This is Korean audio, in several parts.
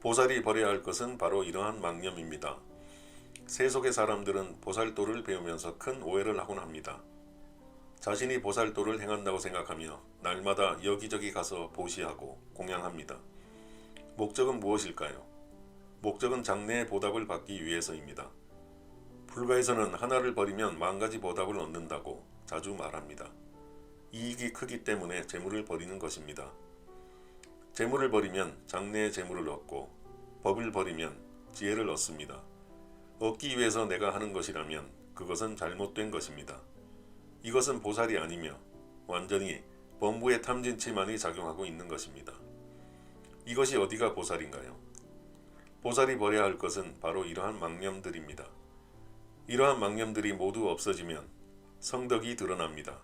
보살이 버려야 할 것은 바로 이러한 망념입니다. 세속의 사람들은 보살도를 배우면서 큰 오해를 하곤 합니다. 자신이 보살도를 행한다고 생각하며 날마다 여기저기 가서 보시하고 공양합니다. 목적은 무엇일까요? 목적은 장래의 보답을 받기 위해서입니다. 불가에서는 하나를 버리면 만 가지 보답을 얻는다고 자주 말합니다. 이익이 크기 때문에 재물을 버리는 것입니다. 재물을 버리면 장래의 재물을 얻고 법을 버리면 지혜를 얻습니다. 얻기 위해서 내가 하는 것이라면 그것은 잘못된 것입니다. 이것은 보살이 아니며 완전히 범부의 탐진치만이 작용하고 있는 것입니다. 이것이 어디가 보살인가요? 보살이 버려야 할 것은 바로 이러한 망념들입니다. 이러한 망념들이 모두 없어지면 성덕이 드러납니다.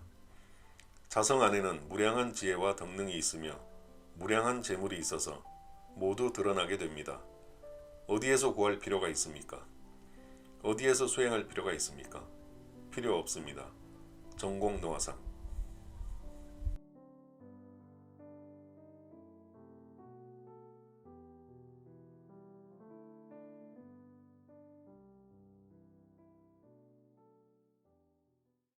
자성 안에는 무량한 지혜와 덕능이 있으며 무량한 재물이 있어서 모두 드러나게 됩니다. 어디에서 구할 필요가 있습니까? 어디에서 수행할 필요가 있습니까? 필요 없습니다. 전공 노화상